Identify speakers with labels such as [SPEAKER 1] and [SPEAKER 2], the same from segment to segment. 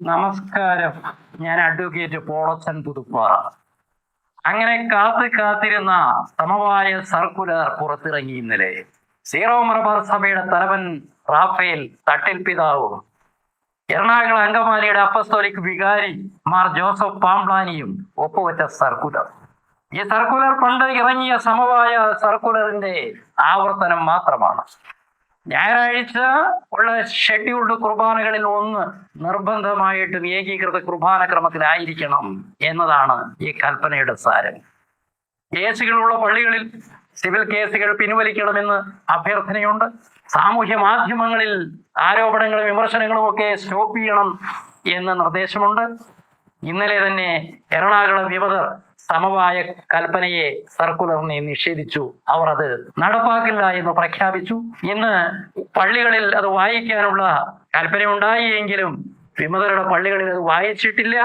[SPEAKER 1] നമസ്കാരം. ഞാൻ അഡ്വക്കേറ്റ് പോളച്ചൻ പുതുപ്പാറ. അങ്ങനെ കാത്ത് കാത്തിരുന്ന സമവായ സർക്കുലർ പുറത്തിറങ്ങി ഇന്നലെ. സീറോ മലബാർ സഭയുടെ തലവൻ റാഫേൽ തട്ടിൽ പിതാവും. എറണാകുളം അങ്കമാലിയുടെ അപ്പസ്തോലിക് വികാരി മാർ ജോസഫ് പാംപ്ലാനിയും ഒപ്പുവെച്ച സർക്കുലർ ഈ സർക്കുലർ പണ്ട് ഇറങ്ങിയ സമവായ സർക്കുലറിന്റെ ആവർത്തനം മാത്രമാണ്. ഞായറാഴ്ച ഉള്ള ഷെഡ്യൂൾഡ് കുർബാനകളിൽ ഒന്ന് നിർബന്ധമായിട്ടും ഏകീകൃത കുർബാന ക്രമത്തിലായിരിക്കണം എന്നതാണ് ഈ കൽപ്പനയുടെ സാരം. കേസുകളുള്ള പള്ളികളിൽ സിവിൽ കേസുകൾ പിൻവലിക്കണമെന്ന് അഭ്യർത്ഥനയുണ്ട്. സാമൂഹ്യ മാധ്യമങ്ങളിൽ ആരോപണങ്ങളും വിമർശനങ്ങളും ഒക്കെ സ്റ്റോപ്പ് ചെയ്യണം എന്ന് നിർദ്ദേശമുണ്ട്. ഇന്നലെ തന്നെ എറണാകുളം വിമതർ സമവായ കൽപ്പനയെ സർക്കുലറിനെ നിഷേധിച്ചു. അവർ അത് നടപ്പാക്കില്ല എന്ന് പ്രഖ്യാപിച്ചു. ഇന്ന് പള്ളികളിൽ അത് വായിക്കാനുള്ള കൽപ്പന ഉണ്ടായിയെങ്കിലും വിമതരുടെ പള്ളികളിൽ അത് വായിച്ചിട്ടില്ല.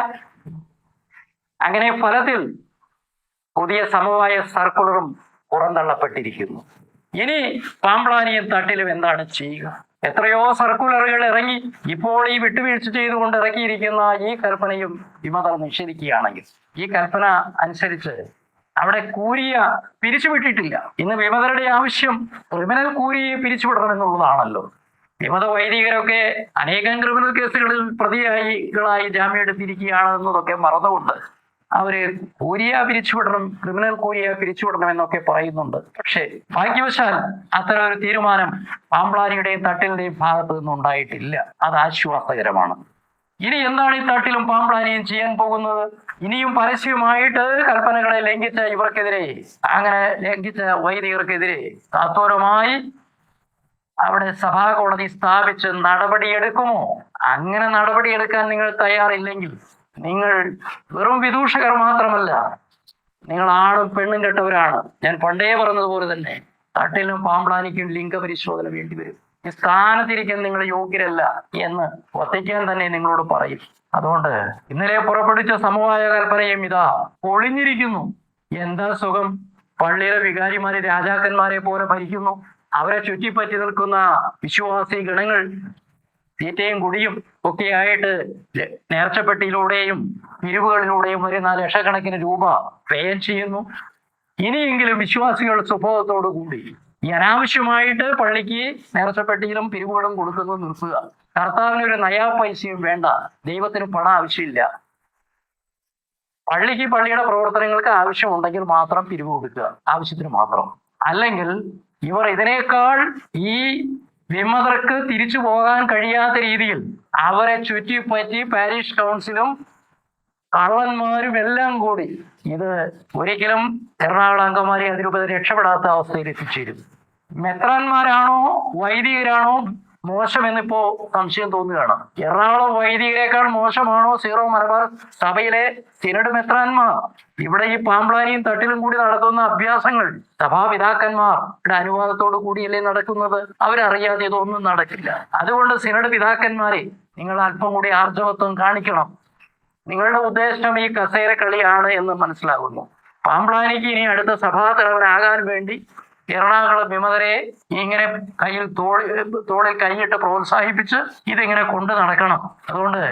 [SPEAKER 1] അങ്ങനെ ഫലത്തിൽ പുതിയ സമവായ സർക്കുലറും പുറന്തള്ളപ്പെട്ടിരിക്കുന്നു. ഇനി പാമ്പ്ലാനിയും തട്ടിലും എന്താണ് ചെയ്യുക? എത്രയോ സർക്കുലറുകൾ ഇറങ്ങി ഇപ്പോൾ ഈ വിട്ടുവീഴ്ച ചെയ്തുകൊണ്ട് ഇറക്കിയിരിക്കുന്ന ഈ കൽപ്പനയും വിമതർ നിഷേധിക്കുകയാണെങ്കിൽ ഈ കൽപ്പന അനുസരിച്ച് അവിടെ കൂരിയ പിരിച്ചുവിട്ടിട്ടില്ല. ഇന്ന് വിമതരുടെ ആവശ്യം ക്രിമിനൽ കൂരിയെ പിരിച്ചുവിടണം എന്നുള്ളതാണല്ലോ വിമത വൈദികരൊക്കെ അനേകം ക്രിമിനൽ കേസുകളിൽ പ്രതിയായികളായി ജാമ്യം എടുത്തിരിക്കുകയാണ് എന്നതൊക്കെ മറന്നുകൊണ്ട് അവർ കോരിയ പിരിച്ചുവിടണം ക്രിമിനൽ കോരിയ പിരിച്ചുവിടണം എന്നൊക്കെ പറയുന്നുണ്ട്. പക്ഷേ ഭാഗ്യവശാൽ അത്തരം ഒരു തീരുമാനം പാമ്പ്ലാനിയുടെയും തട്ടിലിന്റെയും ഭാഗത്ത് നിന്നും ഉണ്ടായിട്ടില്ല. അത് ആശ്വാസകരമാണ്. ഇനി എന്താണ് ഈ തട്ടിലും പാമ്പ്ലാനിയും ചെയ്യാൻ പോകുന്നത്? ഇനിയും പരസ്യമായിട്ട് കൽപ്പനകളെ ലംഘിച്ച ഇവർക്കെതിരെ അങ്ങനെ ലംഘിച്ച വൈദികർക്കെതിരെ താത്പരമായി അവിടെ സഭാ കോടതി സ്ഥാപിച്ച് നടപടിയെടുക്കുമോ? അങ്ങനെ നടപടിയെടുക്കാൻ നിങ്ങൾ തയ്യാറില്ലെങ്കിൽ നിങ്ങൾ വെറും വിദൂഷകർ മാത്രമല്ല നിങ്ങൾ ആണും പെണ്ണും കെട്ടവരാണ്. ഞാൻ പണ്ടേ പറഞ്ഞതുപോലെ തന്നെ തട്ടിലും പാമ്പ്ലാനിക്കും ലിംഗപരിശോധന വേണ്ടി വരും. ഈ സ്ഥാനത്തിരിക്കാൻ നിങ്ങൾ യോഗ്യരല്ല എന്ന് വത്തിക്കാൻ തന്നെ നിങ്ങളോട് പറയും. അതുകൊണ്ട് ഇന്നലെ പുറപ്പെടുവിച്ച സമവായ കൽപ്പനയും ഇതാ പൊളിഞ്ഞിരിക്കുന്നു. എന്താ സുഖം? പള്ളിയിലെ വികാരിമാരെ രാജാക്കന്മാരെ പോലെ ഭരിക്കുന്നു. അവരെ ചുറ്റിപ്പറ്റി നിൽക്കുന്ന വിശ്വാസി ഗണങ്ങൾ തീറ്റയും കുടിയും ഒക്കെയായിട്ട് നേർച്ചപ്പെട്ടിയിലൂടെയും പിരിവുകളിലൂടെയും വരുന്ന ലക്ഷക്കണക്കിന് രൂപ വ്യയം ചെയ്യുന്നു. ഇനിയെങ്കിലും വിശ്വാസികൾ സ്വഭാവത്തോടു കൂടി ഈ അനാവശ്യമായിട്ട് പള്ളിക്ക് നേർച്ചപ്പെട്ടിയിലും പിരിവുകളും കൊടുക്കുന്നത് നിർത്തുക. കർത്താവിന് ഒരു നയാ പൈസയും വേണ്ട. ദൈവത്തിന് പണം ആവശ്യമില്ല. പള്ളിക്ക് പള്ളിയുടെ പ്രവർത്തനങ്ങൾക്ക് ആവശ്യമുണ്ടെങ്കിൽ മാത്രം പിരിവ് കൊടുക്കുക. ആവശ്യത്തിന് മാത്രം. അല്ലെങ്കിൽ ഇവർ ഇതിനേക്കാൾ ഈ വിമതർക്ക് തിരിച്ചു പോകാൻ കഴിയാത്ത രീതിയിൽ അവരെ ചുറ്റിപ്പറ്റി പാരീഷ് കൗൺസിലും കള്ളന്മാരും എല്ലാം കൂടി ഇത് ഒരിക്കലും എറണാകുളം അംഗന്മാരെ അതിരൂപത രക്ഷപ്പെടാത്ത അവസ്ഥയിൽ എത്തിച്ചേരും മെത്രാന്മാരാണോ വൈദികരാണോ മോശമെന്നിപ്പോ സംശയം തോന്നുകയാണ്. എറണാകുളം വൈദികരെക്കാൾ മോശമാണോ സീറോ മലബാർ സഭയിലെ സിനഡ് മെത്രാന്മാർ? ഇവിടെ ഈ പാമ്പ്ലാനിയും തട്ടിലും കൂടി നടത്തുന്ന അഭ്യാസങ്ങൾ സഭാപിതാക്കന്മാരുടെ അനുവാദത്തോടു കൂടിയല്ലേ നടക്കുന്നത്? അവരറിയാതെ ഇതൊന്നും നടക്കില്ല. അതുകൊണ്ട് സിനഡ് പിതാക്കന്മാരെ നിങ്ങൾ അല്പം കൂടി ആർജവത്വം കാണിക്കണം. നിങ്ങളുടെ ഉദ്ദേശം ഈ കസേര കളിയാണ് എന്ന് മനസ്സിലാകുന്നു. പാമ്പ്ലാനിക്ക് ഇനി അടുത്ത സഭാ തലവനാകാൻ വേണ്ടി എറണാകുളം വിമതരെ ഇങ്ങനെ കയ്യിൽ തോളി തോളിൽ കൈയിട്ട് പ്രോത്സാഹിപ്പിച്ച് ഇതിങ്ങനെ കൊണ്ടു നടക്കണം. അതുകൊണ്ട്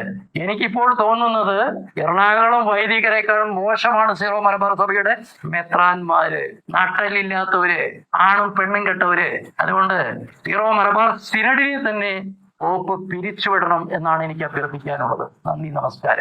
[SPEAKER 1] എനിക്കിപ്പോൾ തോന്നുന്നത് എറണാകുളം വൈദികരെക്കാളും മോശമാണ് സീറോ മലബാർ സഭയുടെ മെത്രാന്മാര്. നട്ടലില്ലാത്തവര് ആണും പെണ്ണും കെട്ടവര്. അതുകൊണ്ട് സീറോ മലബാർ സിനഡിനെ തന്നെ പോപ്പ് പിരിച്ചുവിടണം എന്നാണ് എനിക്ക് അഭ്യർത്ഥിക്കാനുള്ളത്. നന്ദി നമസ്കാരം.